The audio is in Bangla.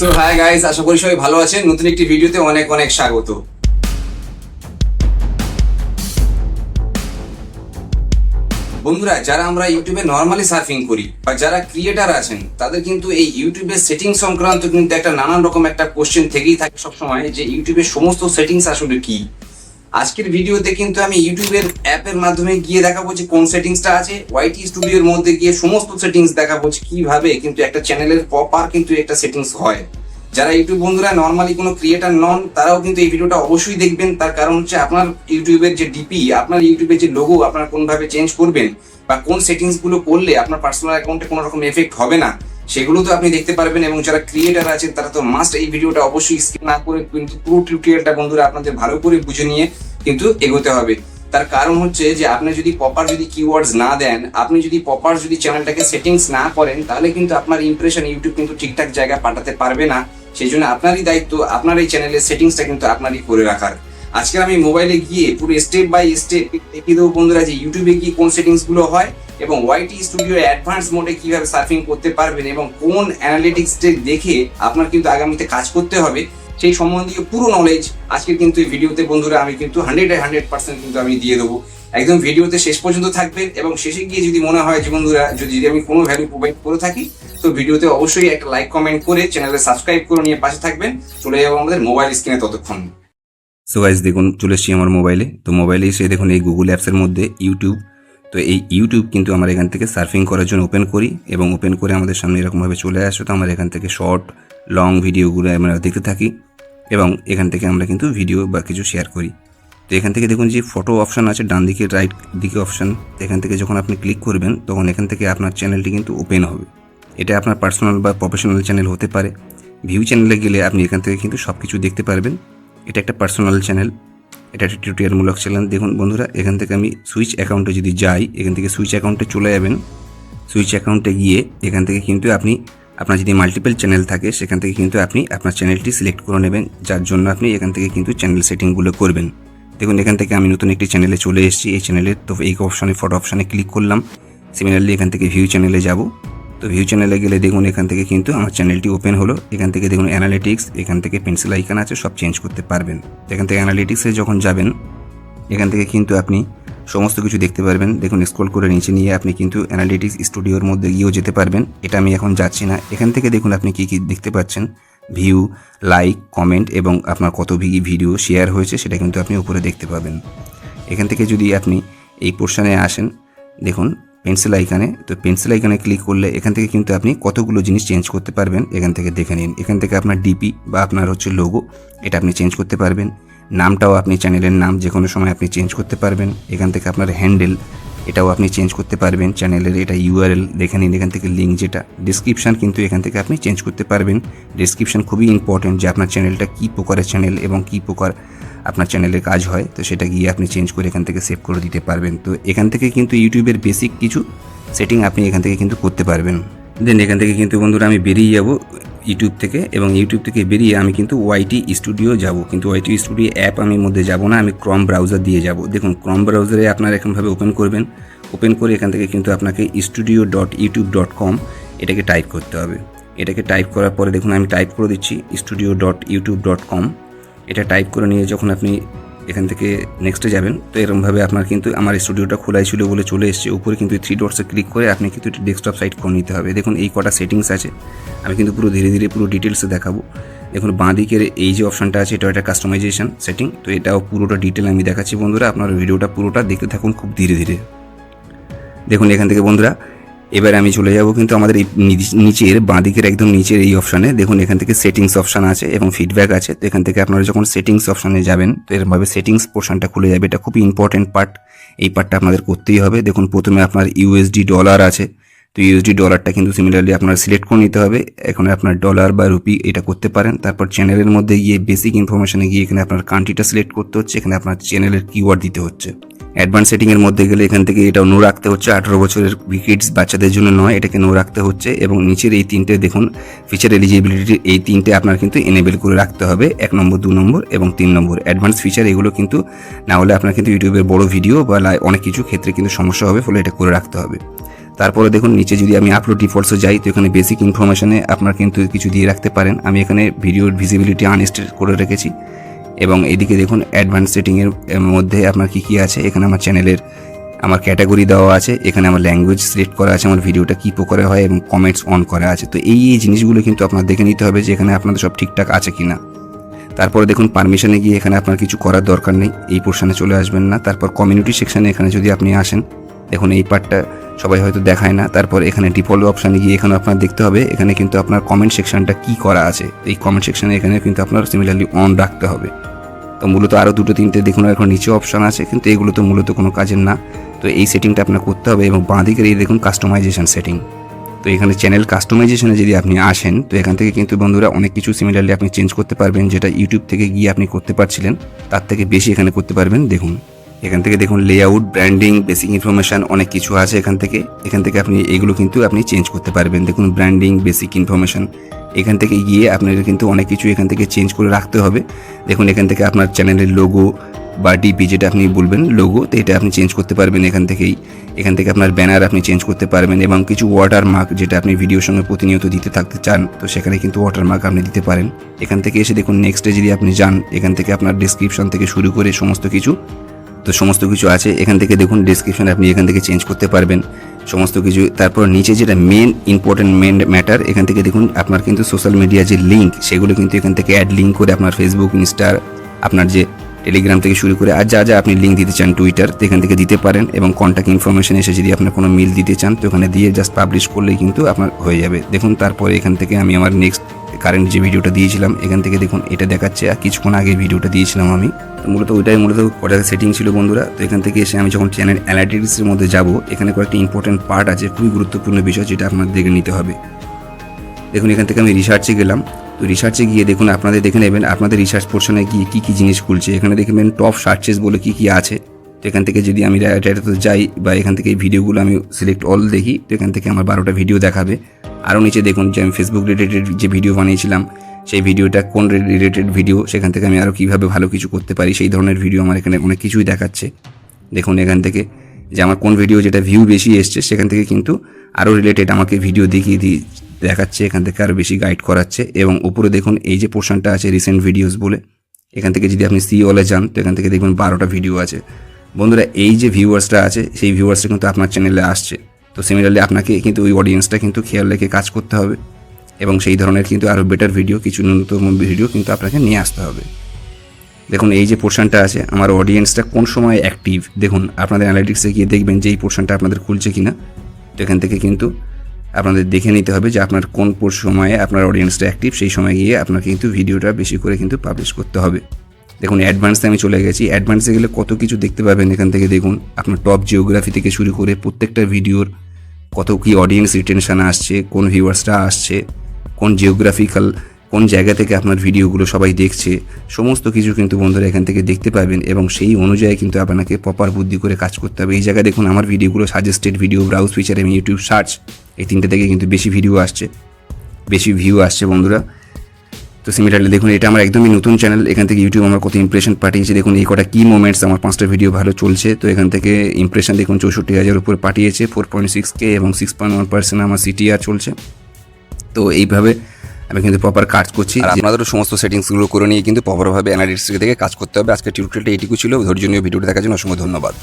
সো হাই গাইস আশা করি সবাই ভালো আছেন। নতুন একটি ভিডিওতে অনেক অনেক স্বাগত। বন্ধুরা, যারা আমরা ইউটিউবে নর্মালি সার্ফিং করি বা যারা ক্রিয়েটার আছেন, তাদের কিন্তু এই ইউটিউবের সেটিং সংক্রান্ত কিন্তু একটা নানান রকম একটা কোশ্চেন থেকেই থাকে সবসময় যে ইউটিউবের সমস্ত সেটিংস আসলে কি? আজকের ভিডিওতে কিন্তু আমি ইউটিউবের অ্যাপের মাধ্যমে গিয়ে দেখাবো যে কোন সেটিংসটা আছে ওয়াইটি স্টুডিওর মধ্যে গিয়ে সমস্ত সেটিংস দেখাবো যে কীভাবে কিন্তু একটা চ্যানেলের প্রপার কিন্তু একটা সেটিংস হয়। যারা ইউটিউব বন্ধুরা নর্মালি কোনো ক্রিয়েটার নন, তারাও কিন্তু এই ভিডিওটা অবশ্যই দেখবেন। তার কারণ হচ্ছে আপনার ইউটিউবের যে ডিপি আপনার ইউটিউবের যে লোগো আপনার কোনভাবে চেঞ্জ করবেন বা কোন সেটিংসগুলো করলে আপনার পার্সোনাল অ্যাকাউন্টে কোনো রকম এফেক্ট হবে না। সেগুলো তো আপনি দেখতে পারবেন এবং যারা ক্রিয়েটার আছেন, তারা তো মাস্ট এই ভিডিওটা অবশ্যই স্কিপ না করে কিন্তু পুরো টিউটোরিয়ালটা বন্ধুরা আপনাদের ভালো করে বুঝে নিয়ে কিন্তু এগোতে হবে। তার কারণ হচ্ছে যে আপনি যদি প্রপার যদি কিওয়ার্ডস না দেন, আপনি যদি প্রপার যদি চ্যানেলটাকে সেটিংস না করেন, তাহলে কিন্তু আপনার ইমপ্রেশন ইউটিউব কিন্তু ঠিকঠাক জায়গায় পাঠাতে পারবে না। সেই জন্য আপনারই দায়িত্ব, আপনার এই চ্যানেলের সেটিংসটা কিন্তু আপনারই করে রাখার। আজকে আমি মোবাইলে গিয়ে পুরো স্টেপ বাই স্টেপ দেখিয়ে দেবো বন্ধুরা যে ইউটিউবে গিয়ে কোন সেটিংসগুলো হয় এবং ওয়াইটি স্টুডিও অ্যাডভান্স মোডে কীভাবে সার্ফিং করতে পারবেন এবং কোন অ্যানালিটিক্স দেখে আপনার কিন্তু আগামীতে কাজ করতে হবে, সেই সম্বন্ধীয় পুরো নলেজ আজকে কিন্তু এই ভিডিওতে বন্ধুরা আমি কিন্তু হান্ড্রেড হান্ড্রেড পার্সেন্ট কিন্তু আমি দিয়ে দেবো। একদম ভিডিওতে শেষ পর্যন্ত থাকবেন এবং শেষে গিয়ে যদি মনে হয় যে বন্ধুরা, যদি যদি আমি কোনো ভ্যালু প্রোভাইড করে থাকি, তো ভিডিওতে অবশ্যই একটা লাইক কমেন্ট করে চ্যানেলে সাবস্ক্রাইব করে নিয়ে পাশে থাকবেন। চলে যাব আমাদের মোবাইল স্ক্রিনে ততক্ষণ। সো গাইজ দেখুন, চলে এসেছি আমার মোবাইলে তো মোবাইলে এসে দেখুন, এই গুগল অ্যাপসের মধ্যে ইউটিউব তো এই ইউটিউব কিন্তু আমরা এখান থেকে সার্ফিং করার জন্য ওপেন করি এবং ওপেন করে আমাদের সামনে এরকমভাবে চলে আসে। তো আমরা এখান থেকে শর্ট লং ভিডিওগুলো আমরা দেখতে থাকি এবং এখান থেকে আমরা কিন্তু ভিডিও বা কিছু শেয়ার করি। তো এখান থেকে দেখুন যে ফটো অপশান আছে, ডান দিকে রাইট দিকে অপশান এখান থেকে যখন আপনি ক্লিক করবেন, তখন এখান থেকে আপনার চ্যানেলটি কিন্তু ওপেন হবে। এটা আপনার পার্সোনাল বা প্রফেশনাল চ্যানেল হতে পারে। ভিউ চ্যানেলে গেলে আপনি এখান থেকে কিন্তু সব কিছু দেখতে পারবেন। এটা একটা পার্সোনাল চ্যানেল এটা একটা টিউটোরিয়ালমূলক চ্যানেল দেখুন বন্ধুরা, এখান থেকে আমি সুইচ অ্যাকাউন্টে যদি যাই, এখান থেকে সুইচ অ্যাকাউন্টে চলে যাবেন। সুইচ অ্যাকাউন্টে গিয়ে এখান থেকে কিন্তু আপনি, আপনার যদি মাল্টিপল চ্যানেল থাকে, সেখান থেকে কিন্তু আপনি আপনার চ্যানেলটি সিলেক্ট করে নেবেন। যার জন্য আপনি এখান থেকে কিন্তু চ্যানেল সেটিংগুলো করবেন। দেখুন, এখান থেকে আমি নতুন একটি চ্যানেলে চলে এসেছি। এই চ্যানেলের তো এই অপশানে ফটো অপশানে ক্লিক করলাম। সিমিলারলি এখান থেকে ভিউ চ্যানেলে যাব। তো ভিউ চ্যানেলে গেলে দেখুন এখান থেকে কিন্তু আমার চ্যানেলটি ওপেন হলো। এখান থেকে দেখুন অ্যানালিটিক্স এখান থেকে পেন্সিল আইকান আছে, সব চেঞ্জ করতে পারবেন। এখান থেকে অ্যানালিটিক্সে যখন যাবেন, এখান থেকে কিন্তু আপনি সমস্ত কিছু দেখতে পারবেন। দেখুন স্ক্রল করে নিচে নিয়ে আপনি কিন্তু অ্যানালিটিক্স স্টুডিওর মধ্যে গিয়েও যেতে পারবেন। এটা আমি এখন যাচ্ছি না। এখান থেকে দেখুন আপনি কী কী দেখতে পাচ্ছেন? ভিউ লাইক কমেন্ট এবং আপনার কত ভিগি ভিডিও শেয়ার হয়েছে, সেটা কিন্তু আপনি উপরে দেখতে পাবেন। এখান থেকে যদি আপনি এই পোর্শনে আসেন, দেখুন পেন্সিল আইকানে তো পেন্সিল আইকানে ক্লিক করলে এখান থেকে কিন্তু আপনি কতগুলো জিনিস চেঞ্জ করতে পারবেন, এখান থেকে দেখে নিন। এখান থেকে আপনার ডিপি বা আপনার হচ্ছে লোগো এটা আপনি চেঞ্জ করতে পারবেন। নামটাও আপনি চ্যানেলের নাম যে কোনো সময় আপনি চেঞ্জ করতে পারবেন। এখান থেকে আপনার হ্যান্ডেল এটাও আপনি চেঞ্জ করতে পারবেন। চ্যানেলের এটা ইউআরএল দেখে নিন, এখান থেকে লিঙ্ক যেটা। ডিসক্রিপশান কিন্তু এখান থেকে আপনি চেঞ্জ করতে পারবেন। ডিসক্রিপশান খুবই ইম্পর্টেন্ট যে আপনার চ্যানেলটা কী প্রকারের চ্যানেল এবং কী প্রকার আপনার চ্যানেলের কাজ হয়। তো সেটা গিয়ে আপনি চেঞ্জ করে এখান থেকে সেভ করে দিতে পারবেন। তো এখান থেকে কিন্তু ইউটিউবের বেসিক কিছু সেটিং আপনি এখান থেকে কিন্তু করতে পারবেন। দেন এখান থেকে কিন্তু বন্ধুরা আমি বেরিয়ে যাব। ইউটিউব থেকে এবং ইউটিউব থেকে বেরিয়ে আমি কিন্তু ওয়াইটি স্টুডিও যাব। কিন্তু ওয়াইটি স্টুডিও অ্যাপ আমি মধ্যে যাব না, আমি ক্রম ব্রাউজার দিয়ে যাব। দেখুন, ক্রম ব্রাউজারে আপনারা এরকমভাবে ওপেন করবেন। ওপেন করে এখান থেকে কিন্তু আপনাকে studio dot YouTube dot com এটাকে টাইপ করতে হবে। এটাকে টাইপ করার পরে দেখুন, আমি টাইপ করে দিচ্ছি studio dot YouTube dot com এটা টাইপ করে নিয়ে যখন আপনি এখান থেকে নেক্সটে যাবেন। তো এরকমভাবে আপনার কিন্তু আমার স্টুডিওটা খোলাই ছিল বলে চলে এসেছে। উপরে কিন্তু থ্রি ডটসে ক্লিক করে আপনি কিন্তু ডেস্কটপ সাইট করে নিতে হবে। দেখুন, এই কটা সেটিংস আছে। আমি কিন্তু পুরো ধীরে ধীরে পুরো ডিটেলসে দেখাবো। দেখুন বাঁ দিকের এই যে অপশনটা আছে, এটা একটা কাস্টমাইজেশন সেটিং তো এটাও পুরোটা ডিটেল আমি দেখাচ্ছি বন্ধুরা। আপনার ভিডিওটা পুরোটা দেখতে থাকুন খুব ধীরে ধীরে। দেখুন, এখান থেকে বন্ধুরা এবার আমি চলে যাব কিন্তু আমাদের এই নিচ- নিচের, বাঁদিকের একদম নিচের এই অপশানে দেখুন, এখান থেকে সেটিংস অপশান আছে এবং ফিডব্যাক আছে। তো এখান থেকে আপনারা যখন সেটিংস অপশানে যাবেন, তো এরমভাবে সেটিংস পোর্শনটা খুলে যাবে। এটা খুবই ইম্পর্টেন্ট পার্ট এই পার্টটা আপনাদের করতেই হবে। দেখুন, প্রথমে আপনার ইউএসডি ডলার আছে। তো ইউএসডি ডলারটা কিন্তু সিমিলারলি আপনার সিলেক্ট করে নিতে হবে। এখানে আপনার ডলার বা রুপি এটা করতে পারেন। তারপর চ্যানেলের মধ্যে গিয়ে বেসিক ইনফরমেশনে গিয়ে এখানে আপনার কান্ট্রিটা সিলেক্ট করতে হচ্ছে। এখানে আপনার চ্যানেলের কিওয়ার্ড দিতে হচ্ছে। অ্যাডভান্স সেটিংয়ের মধ্যে গেলে এখান থেকে এটা নো রাখতে হচ্ছে। আঠারো বছরের কিডস বাচ্চাদের জন্য নয়, এটাকে নো রাখতে হচ্ছে এবং নিচের এই তিনটে দেখুন ফিচার এলিজিবিলিটি এই তিনটে আপনার কিন্তু এনেবেল করে রাখতে হবে। এক নম্বর, দু নম্বর এবং তিন নম্বর। অ্যাডভান্স ফিচার এগুলো কিন্তু না হলে আপনার কিন্তু ইউটিউবের বড় ভিডিও বা অনেক কিছু ক্ষেত্রে কিন্তু সমস্যা হবে, ফলে এটা করে রাখতে হবে। তারপরে দেখুন, নিচে যদি আমি আপলোড ডিফল্টসে যাই, তো এখানে বেসিক ইনফরমেশনে আপনার কিন্তু কিছু দিয়ে রাখতে পারেন। আমি এখানে ভিডিওর ভিজিবিলিটি আনস্টেড করে রেখেছি। এবং এদিকে দেখুন অ্যাডভান্স সেটিংয়ের মধ্যে আপনার কী কী আছে? এখানে আমার চ্যানেলের আমার ক্যাটাগরি দেওয়া আছে। এখানে আমার ল্যাঙ্গুয়েজ সিলেক্ট করা আছে, আমার ভিডিওটা কী প্রকারে হয় এবং কমেন্টস অন করা আছে। তো এই এই জিনিসগুলো কিন্তু আপনার দেখে নিতে হবে যে এখানে আপনাদের সব ঠিকঠাক আছে কি না তারপরে দেখুন পারমিশনে গিয়ে এখানে আপনার কিছু করার দরকার নেই। এই পোর্শনে চলে আসবেন না। তারপর কমিউনিটি সেকশানে এখানে যদি আপনি আসেন, দেখুন এই পার্টটা সবাই হয়তো দেখায় না। তারপর এখানে ডিফল্ট অপশানে গিয়ে এখানে আপনার দেখতে হবে, এখানে কিন্তু আপনার কমেন্ট সেকশনটা কি করা আছে। এই কমেন্ট সেকশানে এখানে কিন্তু আপনার সিমিলারলি অন রাখতে হবে। তো মূলত আরও দুটো, তিনটে দেখুন এখন নিচে অপশান আছে, কিন্তু এগুলো তো মূলত কোনো কাজের না। তো এই সেটিংটা আপনার করতে হবে এবং বাঁ দিকের এই দেখুন কাস্টমাইজেশন সেটিং তো এখানে চ্যানেল কাস্টমাইজেশনে যদি আপনি আসেন, তো এখান থেকে কিন্তু বন্ধুরা অনেক কিছু সিমিলারলি আপনি চেঞ্জ করতে পারবেন, যেটা ইউটিউব থেকে গিয়ে আপনি করতে পারছিলেন, তার থেকে বেশি এখানে করতে পারবেন, দেখুন। এখান থেকে দেখুন লেআউট ব্র্যান্ডিং বেসিক ইনফরমেশন অনেক কিছু আছে এখান থেকে। এখান থেকে আপনি এগুলো কিন্তু আপনি চেঞ্জ করতে পারবেন। দেখুন ব্র্যান্ডিং বেসিক ইনফরমেশন এখান থেকে গিয়ে আপনাদের কিন্তু অনেক কিছু এখান থেকে চেঞ্জ করে রাখতে হবে। দেখুন এখান থেকে আপনার চ্যানেলের লোগো বা ডিপি যেটা আপনি বলবেন লোগো তো এটা আপনি চেঞ্জ করতে পারবেন এখান থেকেই। এখান থেকে আপনার ব্যানার আপনি চেঞ্জ করতে পারবেন এবং কিছু ওয়াটার মার্ক যেটা আপনি ভিডিওর সঙ্গে প্রতিনিয়ত দিতে থাকতে চান, তো সেখানে কিন্তু ওয়াটার মার্ক আপনি দিতে পারেন। এখান থেকে এসে দেখুন নেক্সটে যদি আপনি যান, এখান থেকে আপনার ডিসক্রিপশন থেকে শুরু করে সমস্ত কিছু তো সমস্ত কিছু আছে, এখান থেকে দেখুন ডিসক্রিপশন আপনি এখান থেকে চেঞ্জ করতে পারবেন। সমস্ত কিছু, তারপর নিচে যেটা মেন ইম্পর্টেন্ট মেন ম্যাটার এখান থেকে দেখুন আপনার কিন্তু সোশ্যাল মিডিয়া যে লিঙ্ক সেগুলো কিন্তু এখান থেকে অ্যাড লিঙ্ক করে আপনার ফেসবুক ইনস্টার আপনার যে টেলিগ্রাম থেকে শুরু করে আর যা যা আপনি লিঙ্ক দিতে চান টুইটার তো এখান থেকে দিতে পারেন এবং কন্ট্যাক্ট ইনফরমেশন এসে যদি আপনার কোনো মিল দিতে চান, তো ওখানে দিয়ে জাস্ট পাবলিশ করলেই কিন্তু আপনার হয়ে যাবে। দেখুন তারপরে এখান থেকে আমি আমার নেক্সট কারেন্ট যে ভিডিওটা দিয়েছিলাম, এখান থেকে দেখুন, এটা দেখাচ্ছে। আর কিছুক্ষণ আগে ভিডিওটা দিয়েছিলাম আমি। মূলত ওইটাই মূলত কটা সেটিং ছিল বন্ধুরা। তো এখান থেকে এসে আমি যখন চ্যানেল অ্যানালিটিক্সের মধ্যে যাব, এখানে কয়েকটি ইম্পর্টেন্ট পার্ট আছে, খুবই গুরুত্বপূর্ণ বিষয় যেটা আপনাদের দেখে নিতে হবে। দেখুন, এখান থেকে আমি রিসার্চে গেলাম। তো রিসার্চে গিয়ে দেখুন, আপনাদের দেখে নেবেন, আপনাদের রিসার্চ পোর্শনে গিয়ে কী কী জিনিস খুলছে। এখানে দেখবেন টপ সার্চেস বলে কী কী আছে। তো এখান থেকে যদি আমি ডাটাতে যাই বা এখান থেকে এই ভিডিওগুলো আমি সিলেক্ট অল দেখি, তো এখান থেকে আমার বারোটা ভিডিও দেখাবে। আরও নিচে দেখুন যে আমি ফেসবুক রিলেটেড যে ভিডিও বানিয়েছিলাম, সেই ভিডিওটা কোন রিলেটেড ভিডিও সেখান থেকে আমি আরও কীভাবে ভালো কিছু করতে পারি, সেই ধরনের ভিডিও আমার এখানে অনেক কিছুই দেখাচ্ছে। দেখুন এখান থেকে যে আমার কোন ভিডিও যেটা ভিউ বেশি এসছে, সেখান থেকে কিন্তু আরও রিলেটেড আমাকে ভিডিও দেখিয়ে দিয়ে দেখাচ্ছে, এখান থেকে আরও বেশি গাইড করাচ্ছে। এবং উপরে দেখুন এই যে পোর্শনটা আছে রিসেন্ট ভিডিওস বলে, এখান থেকে যদি আপনি সি অলে যান, তো এখান থেকে দেখবেন বারোটা ভিডিও আছে। বন্ধুরা, এই যে ভিউয়ার্সটা আছে, সেই ভিউয়ার্সটা কিন্তু আপনার চ্যানেলে আসছে। তো সিমিলারলি আপনাকে কিন্তু ওই অডিয়েন্সটা কিন্তু খেয়াল রেখে কাজ করতে হবে এবং সেই ধরনের কিন্তু আরও বেটার ভিডিও কিছু ন্যূনতম ভিডিও কিন্তু আপনাকে নিয়ে আসতে হবে। দেখুন, এই যে পোর্শনটা আছে, আমার অডিয়েন্সটা কোন সময় অ্যাক্টিভ দেখুন, আপনাদের অ্যানালিটিক্সে গিয়ে দেখবেন যে এই পোর্শনটা আপনাদের খুলছে কিনা। তো এখান থেকে কিন্তু আপনাদের দেখে নিতে হবে যে আপনার কোন সময়ে আপনার অডিয়েন্সটা অ্যাক্টিভ সেই সময় গিয়ে আপনাকে কিন্তু ভিডিওটা বেশি করে কিন্তু পাবলিশ করতে হবে। দেখুন অ্যাডভান্সে আমি চলে গেছি। অ্যাডভান্সে গেলে কত কিছু দেখতে পাবেন এখান থেকে দেখুন। আপনার টপ জিওগ্রাফি থেকে শুরু করে প্রত্যেকটা ভিডিওর কত কি অডিয়েন্স রিটেনশান আসছে, কোন ভিউয়ার্সরা আসছে, কোন জিওগ্রাফিক্যাল কোন জায়গা থেকে আপনার ভিডিওগুলো সবাই দেখছে, সমস্ত কিছু কিন্তু বন্ধুরা এখান থেকে দেখতে পাবেন এবং সেই অনুযায়ী কিন্তু আপনাকে প্রপার বুদ্ধি করে কাজ করতে হবে। এই জায়গায় দেখুন, আমার ভিডিওগুলো সাজেস্টেড ভিডিও ব্রাউজ ফিচার এবং ইউটিউব সার্চ এই তিনটে থেকে কিন্তু বেশি ভিডিও আসছে। বেশি ভিউ আসছে বন্ধুরা। তো সিমিলারলি দেখুন, এটা আমার একদমই নতুন চ্যানেল এখান থেকে ইউটিউব আমার কত ইমপ্রেশন পাঠিয়েছে, দেখুন এই কটা কি মোমেন্টস আমার পাঁচটা ভিডিও ভালো চলছে, তো এখান থেকে ইমপ্রেশন দেখুন চৌষট্টি হাজার উপরে পাঠিয়েছে ফোর পয়েন্ট সিক্স কে এবং সিক্স পয়েন্ট ওয়ান পার্সেন্ট আমার সিটিআর চলছে। তো এইভাবে আমি কিন্তু প্রপার কাজ করছি। আপনাদেরও সমস্ত সেটিংসগুলো করে নিয়ে কিন্তু প্রপারভাবে অ্যানালিটিক্স থেকে কাজ করতে হবে। আজকে টিউটোরিয়ালটা এইটুকু ছিল। ধৈর্য নিয়ে ভিডিওটা দেখার জন্য অসংখ্য ধন্যবাদ।